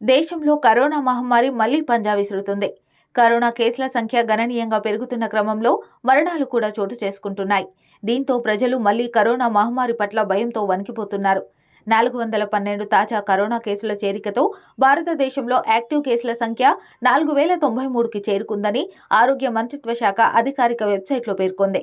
దేశంలో కరోనా మహమ్మారి మళ్ళీ పంజా విసురుతుంది. కరోనా కేసుల సంఖ్య గణనీయంగా పెరుగుతున్న క్రమంలో మరణాలు కూడా చోటు చేసుకుంటున్నాయి. దీంతో ప్రజలు మళ్ళీ కరోనా మహమ్మారి పట్ల భయంతో వణికిపోతున్నారు. నాలుగు వందల పన్నెండు తాజా కరోనా కేసుల చేరికతో భారతదేశంలో యాక్టివ్ కేసుల సంఖ్య నాలుగు వేల తొంభై మూడుకి చేరుకుందని ఆరోగ్య మంత్రిత్వ శాఖ అధికారిక వెబ్సైట్లో పేర్కొంది.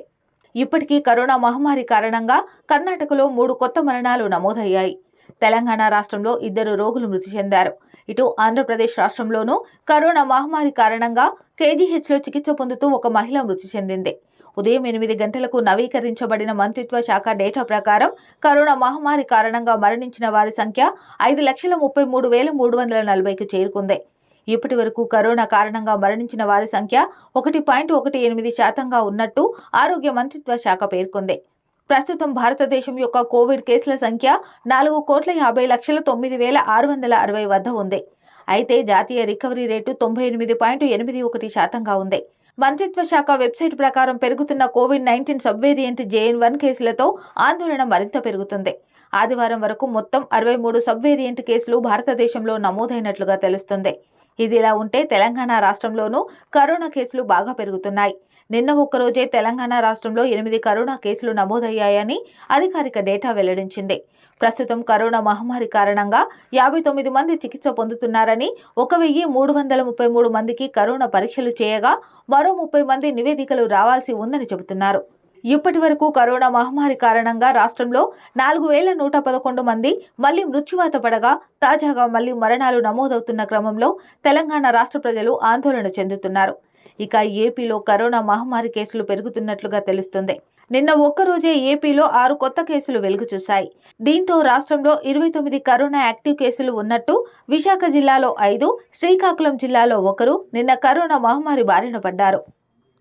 ఇప్పటికీ కరోనా మహమ్మారి కారణంగా కర్ణాటకలో మూడు కొత్త మరణాలు నమోదయ్యాయి. తెలంగాణ రాష్ట్రంలో ఇద్దరు రోగులు మృతి చెందారు. ఇటు ఆంధ్రప్రదేశ్ రాష్ట్రంలోనూ కరోనా మహమ్మారి కారణంగా కేజీహెచ్లో చికిత్స పొందుతూ ఒక మహిళ మృతి చెందింది. ఉదయం ఎనిమిది గంటలకు నవీకరించబడిన మంత్రిత్వ శాఖ డేటా ప్రకారం కరోనా మహమ్మారి కారణంగా మరణించిన వారి సంఖ్య ఐదు లక్షల ముప్పై మూడు వేల మూడు వందల నలభైకి చేరుకుంది. ఇప్పటి వరకు కరోనా కారణంగా మరణించిన వారి సంఖ్య ఒకటి పాయింట్ ఒకటి ఎనిమిది శాతంగా ఉన్నట్టు ఆరోగ్య మంత్రిత్వ శాఖ పేర్కొంది. ప్రస్తుతం భారతదేశం యొక్క కోవిడ్ కేసుల సంఖ్య నాలుగు కోట్ల యాభై లక్షల తొమ్మిది వేల ఆరు వందల అరవై వద్ద ఉంది. అయితే జాతీయ రికవరీ రేటు తొంభై ఎనిమిది పాయింట్ ఎనిమిది ఒకటి శాతంగా ఉంది. మంత్రిత్వ శాఖ వెబ్సైట్ ప్రకారం పెరుగుతున్న Covid nineteen sub variant JN one కేసులతో ఆందోళన మరింత పెరుగుతుంది. ఆదివారం వరకు మొత్తం అరవై మూడు సబ్ వేరియంట్ కేసులు భారతదేశంలో నమోదైనట్లుగా తెలుస్తుంది. ఇదిలా ఉంటే తెలంగాణ రాష్ట్రంలోనూ కరోనా కేసులు బాగా పెరుగుతున్నాయి. నిన్న ఒక్కరోజే తెలంగాణ రాష్ట్రంలో ఎనిమిది కరోనా కేసులు నమోదయ్యాయని అధికారిక డేటా వెల్లడించింది. ప్రస్తుతం కరోనా మహమ్మారి కారణంగా యాభై తొమ్మిది మంది చికిత్స పొందుతున్నారని ఒక వెయ్యి మూడు వందల ముప్పై మూడు మందికి కరోనా పరీక్షలు చేయగా మరో ముప్పై మంది నివేదికలు రావాల్సి ఉందని చెబుతున్నారు. ఇప్పటి వరకు కరోనా మహమ్మారి కారణంగా రాష్ట్రంలో నాలుగు వేల నూట పదకొండు మంది మళ్ళీ మృత్యువాత పడగా తాజాగా మళ్ళీ మరణాలు నమోదవుతున్న క్రమంలో తెలంగాణ రాష్ట్ర ప్రజలు ఆందోళన చెందుతున్నారు. ఇక ఏపీలో కరోనా మహమ్మారి కేసులు పెరుగుతున్నట్లుగా తెలుస్తుంది. నిన్న ఒక్కరోజే ఏపీలో ఆరు కొత్త కేసులు వెలుగు చూశాయి. దీంతో రాష్ట్రంలో ఇరవై తొమ్మిది కరోనా యాక్టివ్ కేసులు ఉన్నట్టు విశాఖ జిల్లాలో ఐదు శ్రీకాకుళం జిల్లాలో ఒకరు నిన్న కరోనా మహమ్మారి బారిన పడ్డారు.